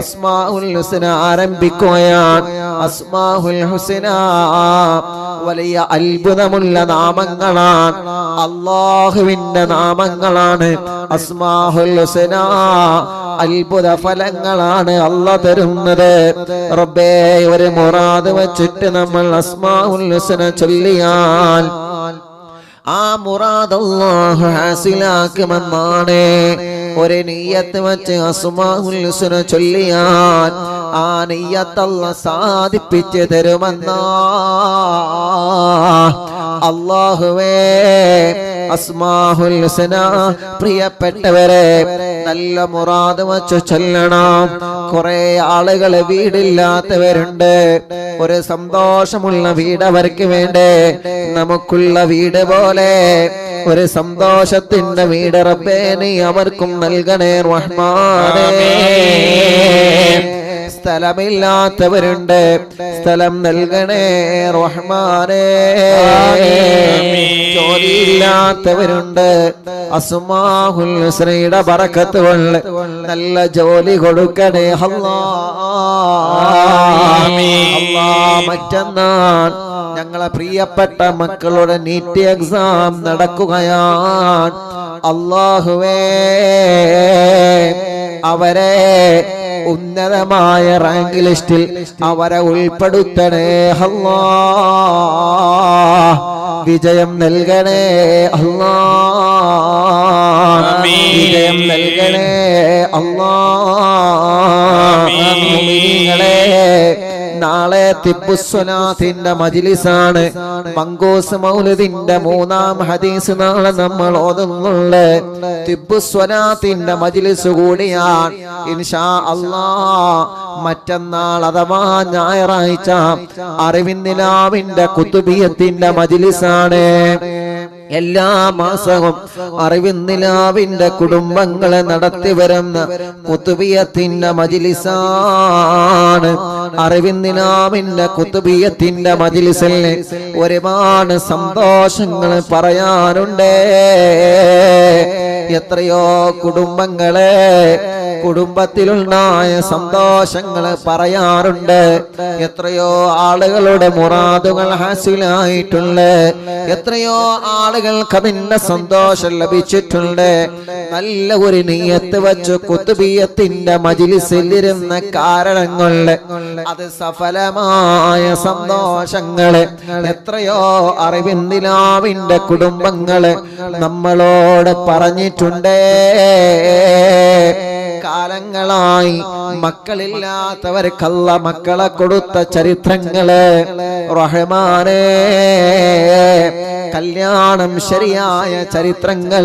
അസ്മാഉൽ ഹുസ്ന ആരംഭിക്കുകയാണ്. അസ്മാഉൽ ഹുസ്ന വലിയ അത്ഭുതമുള്ള നാമങ്ങളാണ്. അള്ളാഹുവിന്റെ നാമങ്ങളാണ്. അസ്മാഹുൽ ഹുസ്ന അത്ഭുത ഫലങ്ങളാണ് അല്ല തരുന്നത്. റബ്ബേ ഒരു മുറാദ് വച്ചിട്ട് നമ്മൾ അസ്മാഉൽ ഹുസ്ന ചൊല്ലിയാൽ ആ മുറാദ് അല്ലാഹു ഹാസിലാക്കുമെന്നാണ്. ഒരു നീയത്ത് വെച്ച് അസ്മാഉൽ ഹുസ്ന ചൊല്ലിയാൽ ആ നീയത്തല്ല സാധിപ്പിച്ച് തരുമെന്നാ. അള്ളാഹുവേ അസ്മാഹുൽ പ്രിയപ്പെട്ടവരെ നല്ല മുറാദ് വച്ചു ചൊല്ലണം. കുറെ ആളുകൾ വീടില്ലാത്തവരുണ്ട്. ഒരു സന്തോഷമുള്ള വീട് അവർക്ക് വേണ്ടേ? നമുക്കുള്ള വീട് പോലെ. ഒരു സന്തോഷത്തിന്റെ വീട് റബ്ബേ നീ അവർക്കും നൽകണേ റഹ്മാനേ. സ്ഥലമില്ലാത്തവരുണ്ട്. സ്ഥലം നൽകണേ റഹ്മാനേ. ജോലിയില്ലാത്തവരുണ്ട്. അസുമാഹുൽ ശ്രീയുടെ പറക്കത്ത് കൊണ്ട് നല്ല ജോലി കൊടുക്കണേ ഹല്ലാ മറ്റന്നാൾ ഞങ്ങളെ പ്രിയപ്പെട്ട മക്കളുടെ നീറ്റ് എക്സാം നടക്കുകയാണ്. അള്ളാഹുവേ അവരെ ഉന്നതമായ റാങ്ക് ലിസ്റ്റിൽ അവരെ ഉൾപ്പെടുത്തണേ അല്ലാ. വിജയം നൽകണേ അല്ലാ. വിജയം നൽകണേ അല്ലാ. നാളെ തിബുസ്വലാത്തിന്റെ മജിലിസാണ്. മങ്കോസ് മൗലദിന്റെ മൂന്നാം ഹദീസ് നാളെ നമ്മൾ ഓതുന്നുണ്ട്. തിബുസ്വലാത്തിന്റെ മജിലിസ് കൂടിയാണ് ഇൻഷാ അള്ളാ മറ്റന്നാൾ അഥവാ ഞായറാഴ്ച അറിവിന്ദിലാവിന്റെ കുത്തുബിയത്തിന്റെ മജിലിസാണ്. എല്ലാ മാസവും അറിവിന്ദിലാവിന്റെ കുടുംബങ്ങളെ നടത്തി വരുന്ന കുത്തുബിയത്തിന്റെ മജിലിസാണ്. അറിവിന്ദിലാവിന്റെ കുത്തുബിയത്തിന്റെ മജിലിസിൽ ഒരുപാട് സന്തോഷങ്ങൾ പറയാനുണ്ട്. എത്രയോ കുടുംബങ്ങളെ കുടുംബത്തിലുണ്ടായ സന്തോഷങ്ങൾ പറയാറുണ്ട്. എത്രയോ ആളുകളുടെ മുറാദുകൾ ഹാസിലായിട്ടുണ്ട്. എത്രയോ ആളുകൾക്ക് അതിന്റെ സന്തോഷം ലഭിച്ചിട്ടുണ്ട്. നല്ല ഒരു നീയത്ത് വെച്ച് കുത്തുബീയത്തിന്റെ മജിലിസിലിരുന്ന കാരണങ്ങൾ കൊണ്ട് അത് സഫലമായ സന്തോഷങ്ങൾ എത്രയോ അറിവിന്ദിലാവിന്റെ കുടുംബങ്ങൾ നമ്മളോട് പറഞ്ഞിട്ടുണ്ട്. കാലങ്ങളായി മക്കളില്ലാത്തവർക്കല്ല മക്കളെ കൊടുത്ത ചരിത്രങ്ങൾ. റഹ്മാനേ. കല്യാണം ശരിയായ ചരിത്രങ്ങൾ.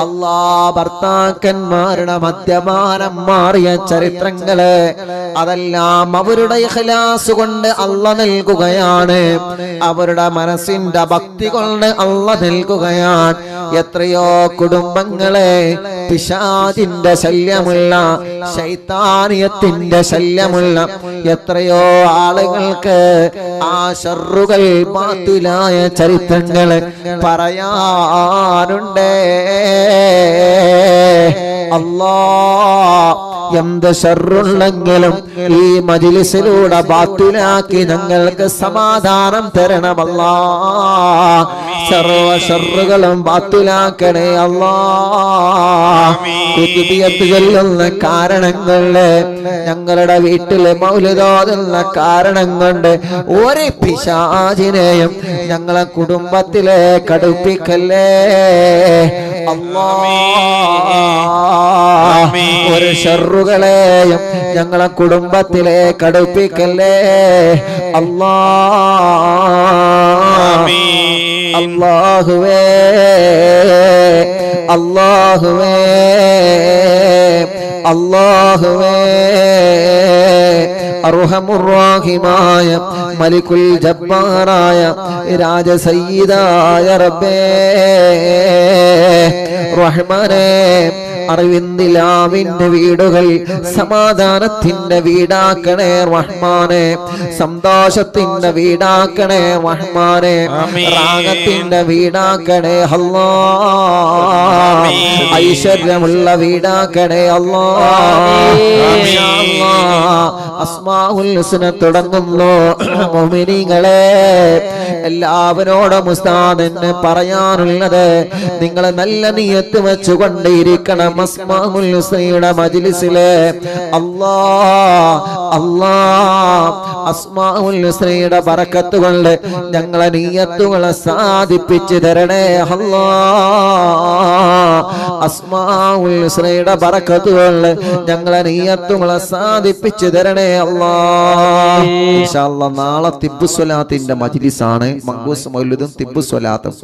അല്ലാ ഭർത്താക്കന്മാരുടെ മദ്യപാനം മാറിയ ചരിത്രങ്ങൾ. അതെല്ലാം അവരുടെ ഇഖ്ലാസ് കൊണ്ട് അല്ല നൽകുകയാണ്. അവരുടെ മനസ്സിന്റെ ഭക്തി കൊണ്ട് അല്ല നൽകുകയാണ്. എത്രയോ കുടുംബങ്ങളെ പിശാദിന്റെ ശല്യമുള്ള ശൈത്താനിയത്തിന്റെ ശല്യമുള്ള എത്രയോ ആളുകൾക്ക് ആ ഷറുകൾ മാത്തുലായ ചരിത്രങ്ങൾ പറയാനുണ്ടേ അല്ലാ എന്ത് ഷെറുണ്ടെങ്കിലും ഈ മജിലിസിലൂടെ ബാത്തിലാക്കി ഞങ്ങൾക്ക് സമാധാനം തരണമല്ല. സർവ ഷെറുകളും ബാത്തിലാക്കണേ അല്ലാ. ചൊല്ലുന്ന കാരണങ്ങൾ ഞങ്ങളുടെ വീട്ടിലെ മൗലിതോതുന്ന കാരണം കൊണ്ട് ഒരു പിശാചിനെയും ഞങ്ങളെ കുടുംബത്തിലെ കടുപ്പിക്കല്ലേ? അല്ലാ. ഒരു ഷറുകളെയും ഞങ്ങളെ കുടുംബത്തിലെ കടുപ്പിക്കല്ലേ? അല്ലാ അല്ലാഹുവേ അല്ലാഹുവേ അള്ളാഹുവേ അർഹമുറാഹിമായ മലിക്കുൽ ജബ്ബാറായ രാജസയ്യിദായ റബ്ബേ. റഹ്മാനേ അറിവിന്ദിലാവിന്റെ വീടുകൾ സമാധാനത്തിന്റെ വീടാക്കണേ റഹ്മാനെ സന്തോഷത്തിന്റെ വീടാക്കണേ റഹ്മാനെ രാഗത്തിന്റെ വീടാക്കണേ അല്ലാ. ഐശ്വര്യമുള്ള വീടാക്കണേ അല്ലാ. ആമീൻ. അസ്മാഉൽ ഹുസ്ന തുടങ്ങുന്നു. മുഅ്മിനീങ്ങളെ എല്ലാവരോടും ഉസ്താദിന് പറയാനുള്ളത് നിങ്ങൾ നല്ല നിയത്ത് വെച്ചുകൊണ്ടിരിക്കണം അസ്മാഉൽ ഹുസ്നയുടെ മജ്ലിസിലെ. അല്ലാ അല്ലാ അസ്മാഉൽ ഹുസ്നയുടെ കൊണ്ട് ഞങ്ങളെ നീയത്തുകളെ സാധിപ്പിച്ചു തരണേ. അല്ലാ അസ്മാഉൽ ഹുസ്നയുടെ ബറക്കത്ത് കൊണ്ട് ഞങ്ങളെ നീയത്തുകളെ സാധിപ്പിച്ചു തരണേ. അല്ലാ നാളെ തിബ് സ്വലാത്തിന്റെ മജ്ലിസാണ്. മങ്കൂസ് മൗലുദും തിബ് സ്വലാത്തും.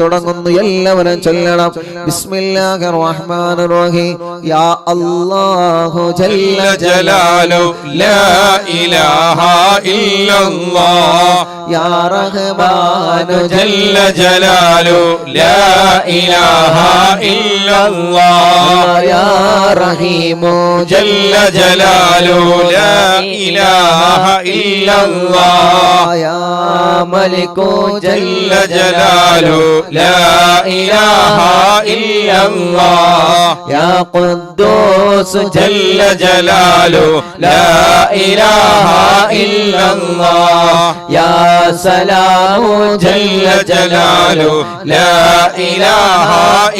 തുടങ്ങുന്നു. എല്ലാവരും ചൊല്ലണം. ബിസ്മില്ലാഹിർ റഹ്മാനിർ റഹീം യാ അല്ലാഹു ജല്ല ജലാലു ലാ ഇലാഹ ഇല്ലല്ലാഹ്. യാ ജല്ല ജലാലു ലാ ഇലാഹ ഇല്ലല്ലാഹ്. യാ جل جلاله لا إله إلا الله يا ملك جل جلاله لا إله إلا الله يا قدوس جل جلاله لا إله إلا الله يا سلام جل جلاله لا إله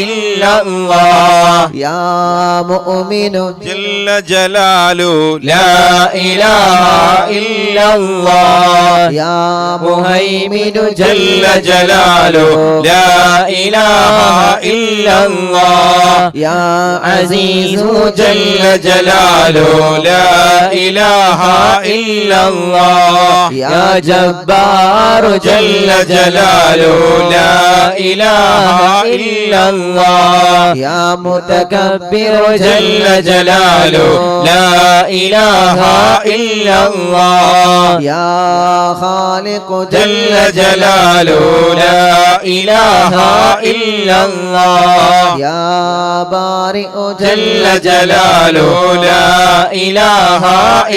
إلا الله يا مؤمن جل جل جلاله لا إله إلا الله. يا مهيمن جل جلاله لا إله إلا الله. يا عزيز جل جلاله لا إله إلا الله. يا جبار جل جلاله لا إله إلا الله. يا متكبر جل جلاله قالوا لا إله إلا الله. يا خالق جل جلاله لا إله إلا الله. يا بارئ جل جلاله لا إله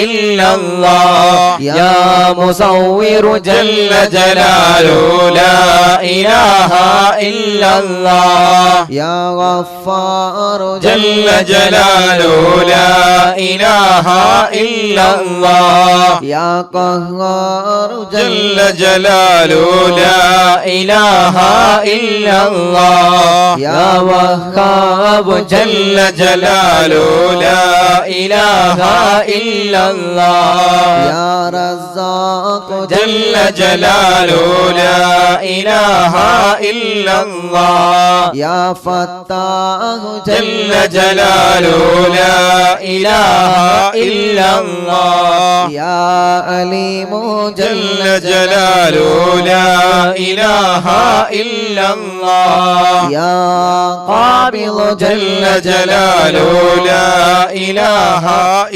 إلا الله. يا مصور جل جلاله لا إله إلا الله. يا غفار جل جلاله لا لا إله إلا الله يا قهار جل جلاله لا إله إلا الله يا وهاب جل جلاله لا إله إلا الله يا رزاق جل جلاله لا إله إلا الله يا فتاه جل جلاله لا إله إلا الله. يا عليم جل جلاله لا إله إلا الله. يا قابض جل جلاله لا إله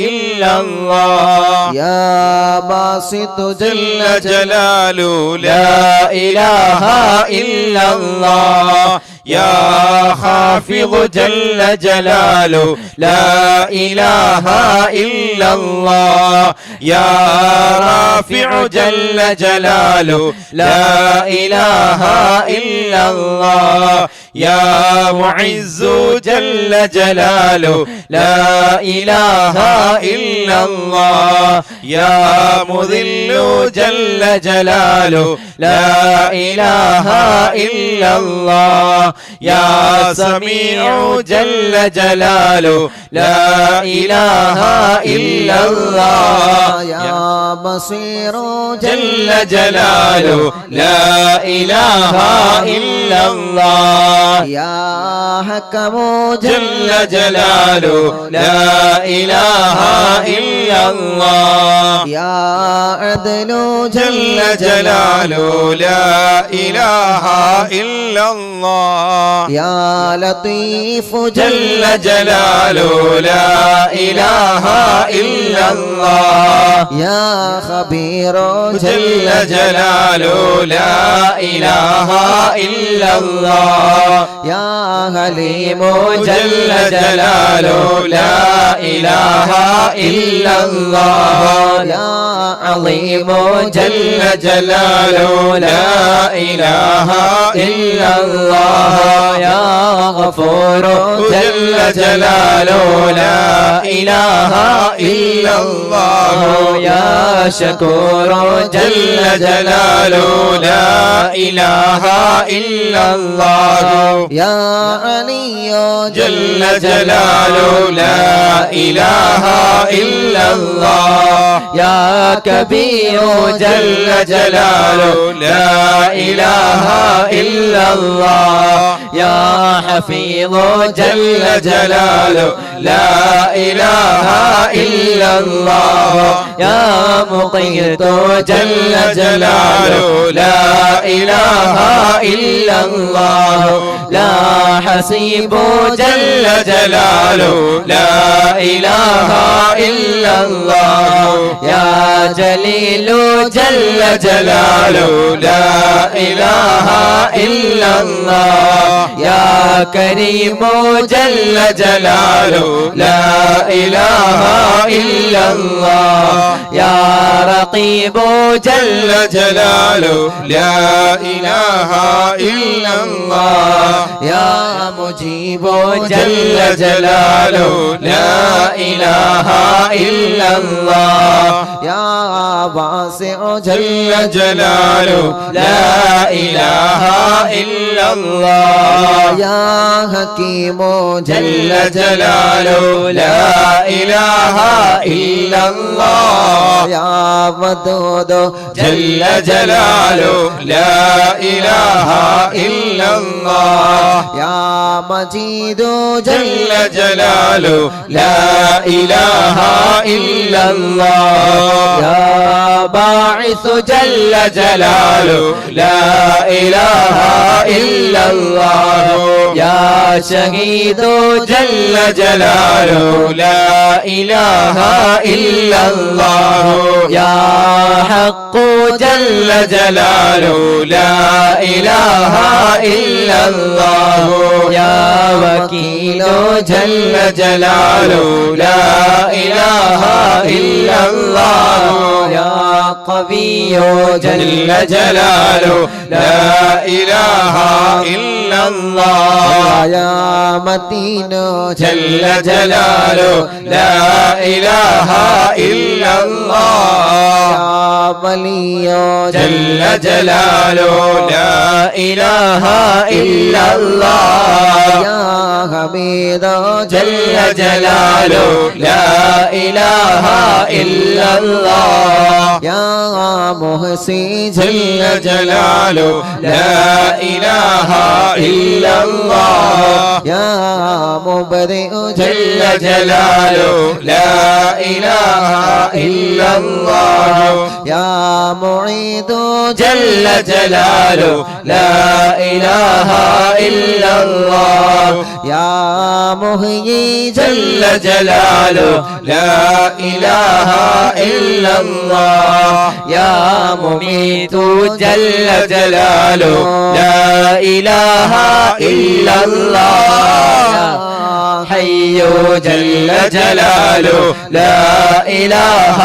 إلا الله. يا باسط جل جلاله لا إله إلا الله. يا حافظ جل جلاله لا إله إلا الله. يا رافع جل جلاله لا إله إلا الله. يا معز جل جلاله لا إله إلا الله. يا مذل جل جلاله لا إله إلا الله. يا سميع جل جلاله لا إله إلا الله. يا بصير جل جلاله لا إله إلا الله. يا حكم جل جلاله لا إله إلا الله. يا عدل جل جلاله لا إله إلا الله. يا لطيف جل جلاله لا إله إلا الله. يا خبير جل جلاله لا إله إلا الله. يا حليم جل جلاله لا إله إلا الله. يا عظيم جل جلاله لا إله إلا الله. يا غفور جل جلاله لا إله إلا الله. يا شكور جل جلاله لا إله إلا الله. يا علي جل جلاله لا إله إلا الله. يا كبير جل جلاله. لا إله إلا الله. يا حفيظ جل جلاله. لا إله إلا الله يا مقيت جل جلاله. لا إله إلا الله لا حسيب جل جلاله. لا إله إلا الله يا جليل جل جلاله. لا إله إلا الله يا كريم جل جلاله. لا إله إلا الله. يا رقيب جل جلاله لا إله إلا الله. يا مجيب جل جلاله لا إله إلا الله. يا واسع جل جلاله لا إله إلا الله. يا حكيم جل جلاله لا إله إلا الله يا ودود جل جلاله لا إله إلا الله يا مجيد جل جلاله لا إله إلا الله يا باعث جل جلاله لا إله إلا الله يا شهيد جل جلاله لا إله إلا الله يا حق جل جلاله لا إله إلا الله يا وكيل جل جلاله لا إله إلا الله يا قوي جل جلاله لا إله إلا الله يا متين جل جلاله لا إله إلا الله يا ولي جل جلاله لا إله إلا الله يا حميد جل جلاله لا إله إلا الله يا محسن جل جلاله لا إله إلا الله. يا مبدئ جل جلاله لا إله إلا الله. يا معيد جل جلاله لا إله إلا الله. يا مهيي جل جلاله لا إله إلا الله. يا مميت جل جلاله لا إله إلا الله. حي جل جلاله لا إله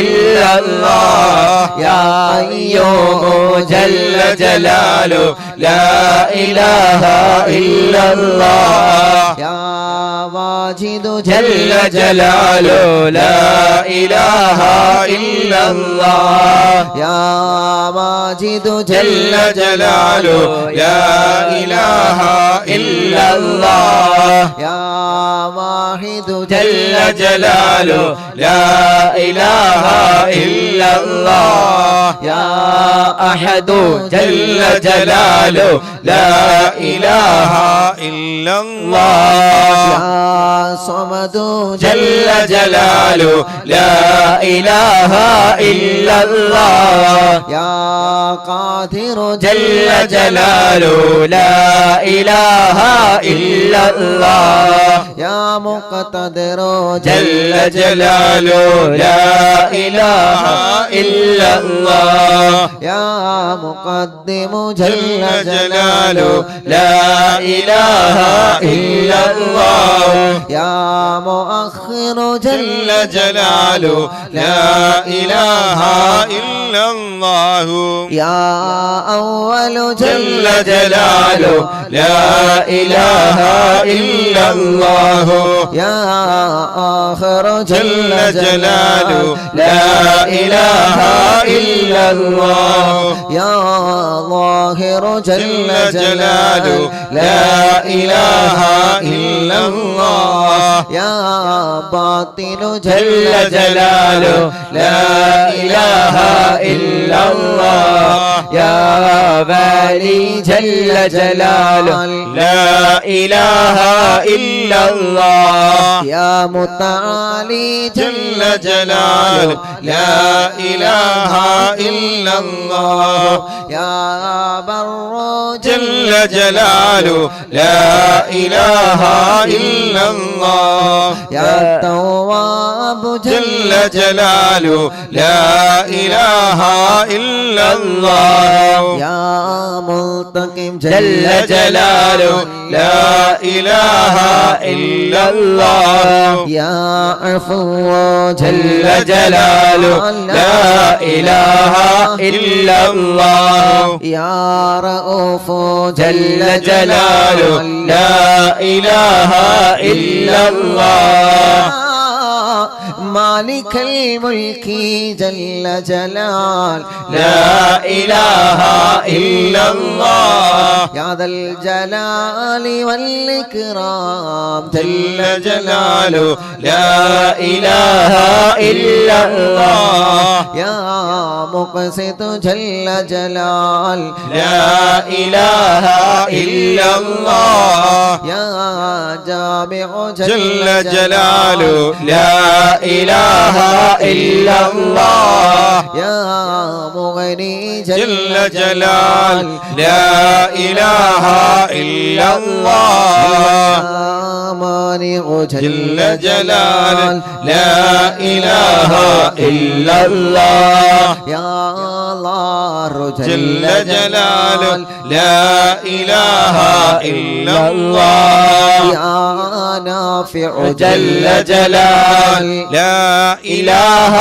إلا الله. يا قيوم جل جلاله لا إله إلا الله يا واجد جل جلاله لا إله إلا الله. يا ماجد جل جلاله لا إله إلا الله. يا واحد جل جلاله لا إله إلا الله. يا أحد جل جلاله لا إله إلا الله. يا صمد جل جلاله لا إله إلا الله. يا قادر جل جلاله لا إله إلا الله. يا مقتدر جل جلاله لا إله إلا الله. يا مقدم جل جلاله لا إله إلا الله يا مؤخر جل جلاله لا إله إلا الله يا أول جل جلاله. لا إله إلا الله يا آخر جل جلاله. لا إله إلا الله يا ظاهر جل جلاله. لا إله إلا الله يا باطن جل جلاله. لا إله إلا الله. يا بالي جل جلاله. لا إله إلا الله. يا متعالي جل جلاله. لا إله إلا الله. يا بر جل جلاله. لا إله إلا الله. يا تواب جل جلاله. لا إله إلا الله. يا ملتقم جل جلاله لا إله إلا الله. يا عفو جل جلاله لا إله إلا الله. يا رؤوف جل جلاله لا إله إلا الله. مالك الملك جل جلال. لا إله إلا الله. يا ذا الجلال والإكرام. جل جلاله. لا إله إلا الله. يا مقسط جل جلال. لا إله إلا الله. يا جامع جل جلاله. لا إله إلا الله. يا مغني جل جلال. لا إله إلا الله. مانع جل جلال. لا إله إلا الله. يا الله جل جلاله لا إله إلا الله. يا نافع جل جلال. لا إله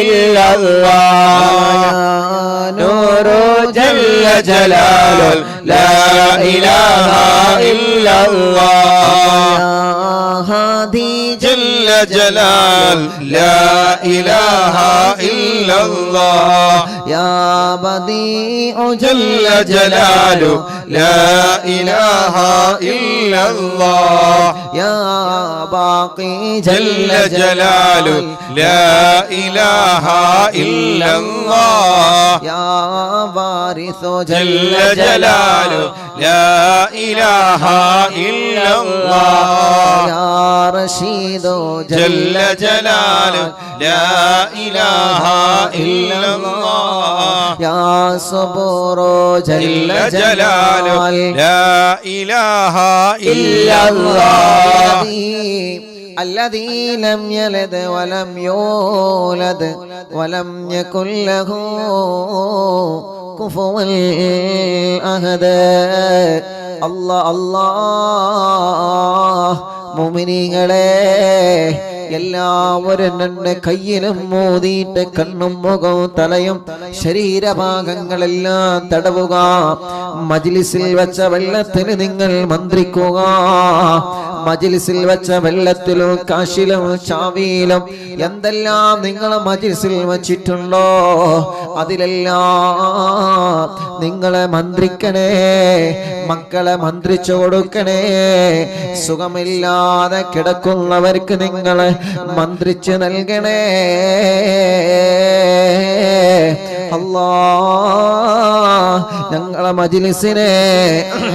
إلا الله يا نور جل جلاله لا إله إلا الله جلال لا إله إلا الله. يا بديع جل جلاله لا إله إلا الله. يا باقي جل جلاله لا إله إلا الله. يا وارث جل جلاله لا إله إلا الله. يا رشيد جل جلاله لا إله إلا الله يا صبور جل جل جلاله جلاله لا إله إلا الله الذي الذي لم يلد ولم يولد ولم يكن له كفوا أحد الله الله മുമിനിങ്ങളെ എല്ലാവരും രണ്ട് കയ്യിലും മോതിയിട്ട് കണ്ണും മുഖവും തലയും ശരീരഭാഗങ്ങളെല്ലാം തടവുക. മജിലിസിൽ വെച്ച വെള്ളത്തിന് നിങ്ങൾ മന്ത്രിക്കുക. മജിലിസിൽ വെച്ച വെള്ളത്തിലും കാശിലും ചാവിയിലും എന്തെല്ലാം നിങ്ങൾ മജിലിസിൽ വച്ചിട്ടുണ്ടോ അതിലെല്ലാം നിങ്ങളെ മന്ത്രിക്കണേ മക്കളെ മന്ത്രിച്ചു കൊടുക്കണേ. സുഖമില്ലാതെ കിടക്കുന്നവർക്ക് നിങ്ങൾ മന്ത്രിച്ച് നൽകണേ. അല്ലാ ഞങ്ങളെ മജിലിസിനെ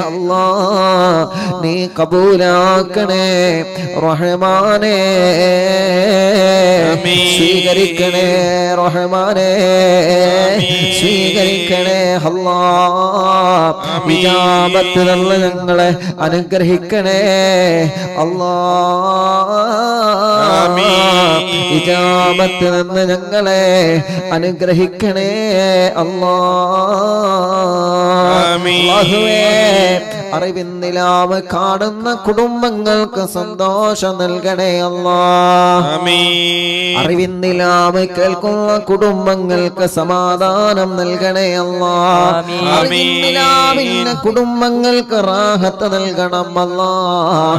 അല്ലാ നീ കബൂലാക്കണേ റഹ്മാനേ. സ്വീകരിക്കണേ റഹ്മാനേ സ്വീകരിക്കണേ അല്ലാ. വിജാപത്ത് നല്ല ഞങ്ങളെ അനുഗ്രഹിക്കണേ അല്ലാ. വിജാപത്ത് നിന്ന് ഞങ്ങളെ അനുഗ്രഹിക്കണേ അല്ലാ അറിവിന്നിലാവ് കാണുന്ന കുടുംബങ്ങൾക്ക് സന്തോഷം നൽകണേ അല്ലാ അറിവിന്നിലാവ് കേൾക്കുന്ന കുടുംബങ്ങൾക്ക് സമാധാനം നൽകണേ അല്ലാ ആമീൻ. അറിവിന്നിലാവിന്റെ കുടുംബങ്ങൾക്ക് റാഹത്ത് നൽകണം അല്ലാ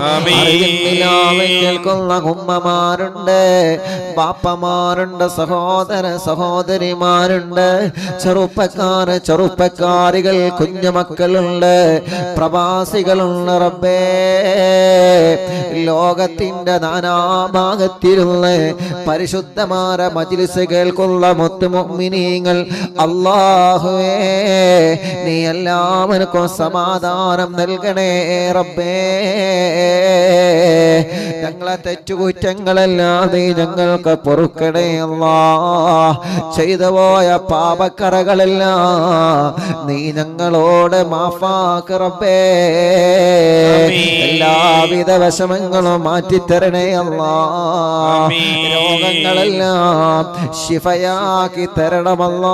ആമീൻ. അറിവിന്നിലാവ് കേൾക്കുന്ന ഉമ്മമാരുണ്ട് പാപ്പമാരുണ്ട് സഹോദര സഹോദരിമാരുണ്ട് ചെറുപ്പക്കാര് ചെറുപ്പക്കാരികൾ കുഞ്ഞുമക്കളുണ്ട് പ്രവാസികളുണ്ട് റബ്ബേ. ലോകത്തിന്റെ നാനാഭാഗത്തിലുള്ള പരിശുദ്ധമാര മജിലിസ് കേൾക്കുന്ന മുത്തുമൊമിനീങ്ങൾ അള്ളാഹുവേ നീ എല്ലാവർക്കും സമാധാനം നൽകണേ റബ്ബേ. ഞങ്ങളെ തെറ്റുകുറ്റങ്ങളെല്ലാം നീ ഞങ്ങൾക്ക് പൊറുക്കണേ അല്ലാ. ചെയ്തു പോയ പാപക്കറകളെല്ലാം നീ ഞങ്ങളോട് മാഫാക്ക് റബ്ബേ. എല്ലാവിധ വിഷമങ്ങളും മാറ്റിത്തരണേ അല്ല. രോഗങ്ങളെല്ലാം ശിഫയാക്കി തരണമല്ല.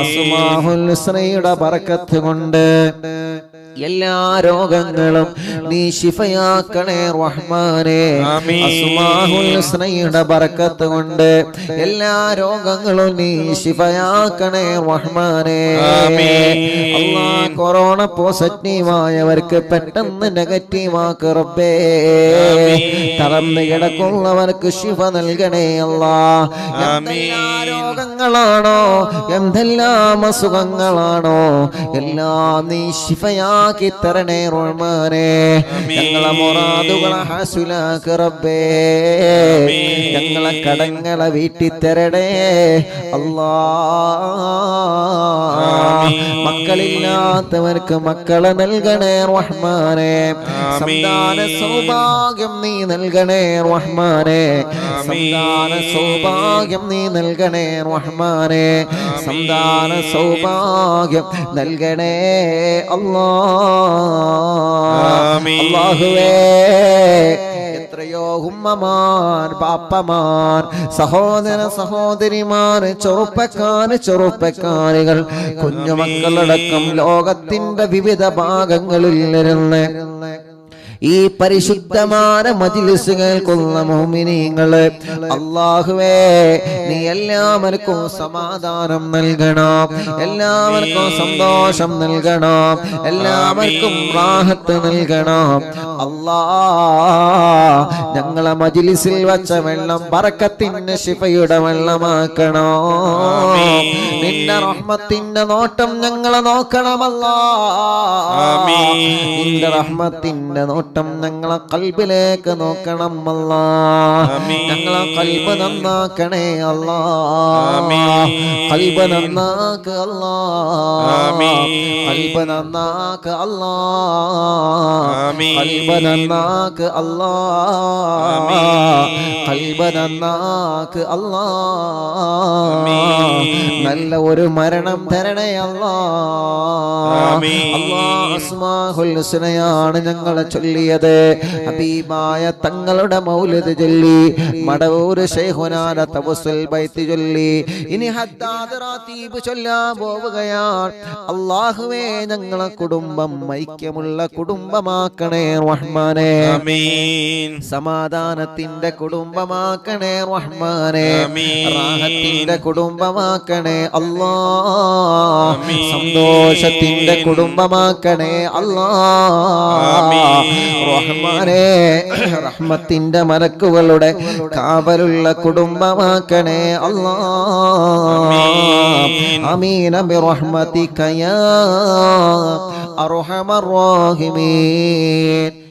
അസുമാഹുൽ ബർക്കത്ത് കൊണ്ട് എല്ലാ രോഗങ്ങളും നീ ശിഫയാക്കണേ റഹ്മാനെ. ആമീൻ. ബറക്കത്ത് കൊണ്ട് എല്ലാ രോഗങ്ങളും നീ ശിഫയാക്കണേ റഹ്മാനെ. കൊറോണ പോസിറ്റീവായവർക്ക് പെട്ടെന്ന് നെഗറ്റീവ് ആക്ക് റബ്ബേ. തളർന്ന് കിടക്കുന്നവർക്ക് ശിഫ നൽകണേ അല്ല രോഗങ്ങളാണോ? എന്തെല്ലാം അസുഖങ്ങളാണോ? എല്ലാം നീ ശിഫയാക്കി തരണേ റഹ്മാനെ. ഞങ്ങളെ മുറാദുകളെ ഹാസുലാക്ക് റബ്ബേ. ഞങ്ങളെ കടങ്ങളെ വീട്ടി തരണേ അല്ലാ. മക്കളില്ലാത്തവർക്ക് മക്കളെ നൽകണേ റഹ്മാനെ. സന്താന സൗഭാഗ്യം നീ നൽകണേ റഹ്മാനെ. സന്താന സൗഭാഗ്യം നീ നൽകണേ റഹ്മാനെ. സന്താന സൗഭാഗ്യം നൽകണേ അല്ലാ അല്ലാഹുവേ എത്രയോ ഉമ്മമാർ പാപ്പമാർ സഹോദര സഹോദരിമാർ ചെറുപ്പക്കാർ ചെറുപ്പക്കാരികൾ കുഞ്ഞുമക്കളടക്കം ലോകത്തിന്റെ വിവിധ ഭാഗങ്ങളിൽ ഇരുന്ന് ഈ പരിശുദ്ധമായ മജിലിസ് കേൾക്കുന്ന മോമിനിങ്ങൾ അള്ളാഹുവേ നീ എല്ലാവർക്കും സമാധാനം നൽകണം എല്ലാവർക്കും സന്തോഷം നൽകണം എല്ലാവർക്കും റാഹത്ത് നൽകണം. അല്ലാ ഞങ്ങളെ മജിലിസിൽ വച്ച വെള്ളം പറക്കത്തിന് ശിഫയുടെ വെള്ളമാക്കണോ? നിന്റെ റഹ്മത്തിന്റെ നോട്ടം ഞങ്ങളെ നോക്കണമല്ലാ. നിന്റെ റഹ്മത്തിന്റെ നോട്ടം ഞങ്ങളെ കൽബിലേക്ക് നോക്കണം അല്ല. ഞങ്ങളെ കൽബ് നന്നാക്കണേ അല്ല. കൽബ് നന്നാക്ക അല്ല. കൽബ് നന്നാക്ക അല്ല. കൽബ് നന്നാക്ക അല്ല. കൽബ് നന്നാക്ക അല്ല നല്ല ഒരു മരണം തരണേ. അല്ലാ അസ്മാഹുൽ ഹുസ്നയാണ് ഞങ്ങളെ ചൊല്ലി ചൊല്ലിയത്. ഹബീബായ തങ്ങളുടെ മൗലിദ് ചൊല്ലി. മടവൂര് ശൈഖുനാന തപസിൽ ബൈത്ത് ചൊല്ലി. ഇനി ഹദ്ദാദ് റാത്തീബ് ചൊല്ലാൻ പോവുകയാണ്. അള്ളാഹുവേ ഞങ്ങളെ കുടുംബം ഐക്യമുള്ള കുടുംബമാക്കണേ റഹ്മാനെ. ആമീൻ. സമാധാനത്തിന്റെ കുടുംബമാക്കണേ റഹ്മാനെ. ആമീൻ. റാഹത്തിന്റെ കുടുംബമാക്കണേ അല്ലാ. ആമീൻ. സന്തോഷത്തിന്റെ കുടുംബമാക്കണേ അല്ലാ. ആമീൻ. റഹ്മാനെ റഹ്മത്തിന്റെ മലക്കുകളുടെ കാവലുള്ള കുടുംബമാക്കണേ അല്ലാ. അമീന ബിറഹ്മതിക യാ അർഹമർ റാഹിമീൻ.